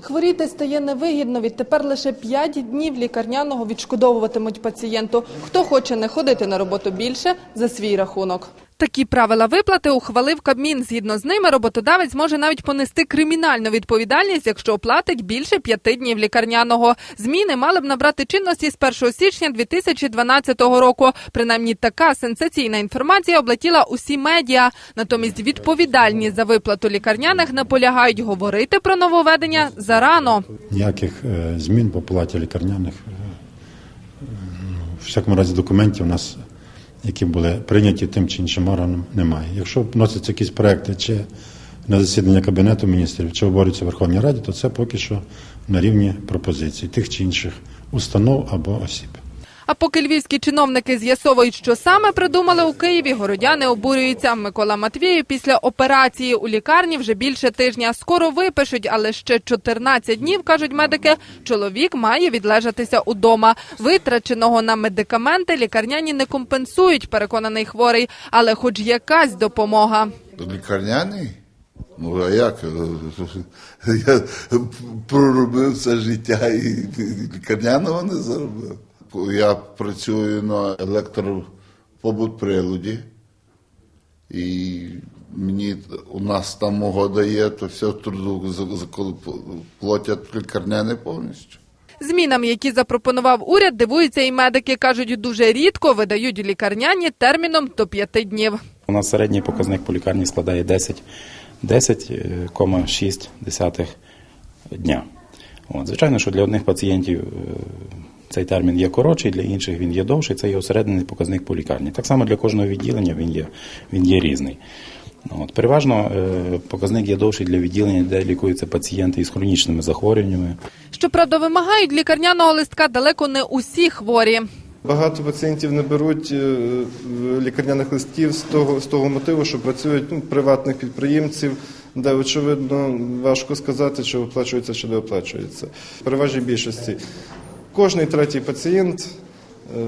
Хворіти стає невигідно. Відтепер лише 5 днів лікарняного відшкодовуватимуть пацієнту. Хто хоче не ходити на роботу більше за свій рахунок. Такі правила виплати ухвалив Кабмін. Згідно з ними, роботодавець може навіть понести кримінальну відповідальність, якщо оплатить більше п'яти днів лікарняного. Зміни мали б набрати чинності з 1 січня 2012 року. Принаймні, така сенсаційна інформація облетіла усі медіа. Натомість відповідальні за виплату лікарняних наполягають говорити про нововведення зарано. Ніяких е, змін по платі лікарняних. е, ну, В всякому разі документів у нас, які були прийняті тим чи іншим органом, немає. Якщо вносяться якісь проекти чи на засідання Кабінету міністрів, чи обговорюються в Верховній Раді, то це поки що на рівні пропозицій тих чи інших установ або осіб. А поки львівські чиновники з'ясовують, що саме придумали у Києві, городяни обурюються. Микола Матвієв після операції у лікарні вже більше тижня. Скоро випишуть, але ще 14 днів, кажуть медики, чоловік має відлежатися удома. Витраченого на медикаменти лікарняні не компенсують, переконаний хворий, але хоч якась допомога. Лікарняний? Ну, а як? Я проробив це життя і лікарняного не заробив. Я працюю на електропобут приладі, і мені у нас там угода є, то все труду платять лікарняне повністю. Змінам, які запропонував уряд, дивуються і медики. Кажуть, дуже рідко видають лікарняні терміном до п'яти днів. У нас середній показник по лікарні складає 10, 10,6 дня. От, звичайно, що для одних пацієнтів е, цей термін є коротший, для інших він є довший. Це є осереднений показник по лікарні. Так само для кожного відділення він є, він є різний. От, переважно е, показник є довший для відділення, де лікуються пацієнти із хронічними захворюваннями. Щоправда, вимагають лікарняного листка далеко не усі хворі. Багато пацієнтів не беруть е, лікарняних листів з того, з того мотиву, що працюють ну, приватних підприємців, де, очевидно, важко сказати, чи оплачується, чи не оплачується. В переважній більшості. Кожний третій пацієнт е,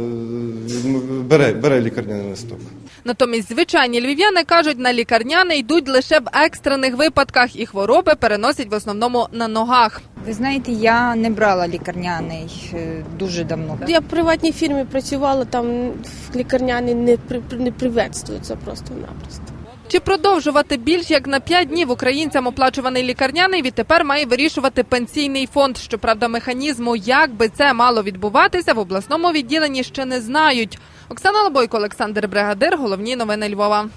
бере, бере лікарняний листок. Натомість звичайні львів'яни кажуть, на лікарняне йдуть лише в екстрених випадках і хвороби переносять в основному на ногах. Ви знаєте, я не брала лікарняний е, дуже давно. Я в приватній фірмі працювала, там в лікарняні не, при- не приветствується просто-напросто. Чи продовжувати більш як на 5 днів українцям оплачуваний лікарняний відтепер має вирішувати пенсійний фонд. Щоправда, механізму, як би це мало відбуватися, в обласному відділенні ще не знають. Оксана Лобойко, Олександр Бригадир, головні новини Львова.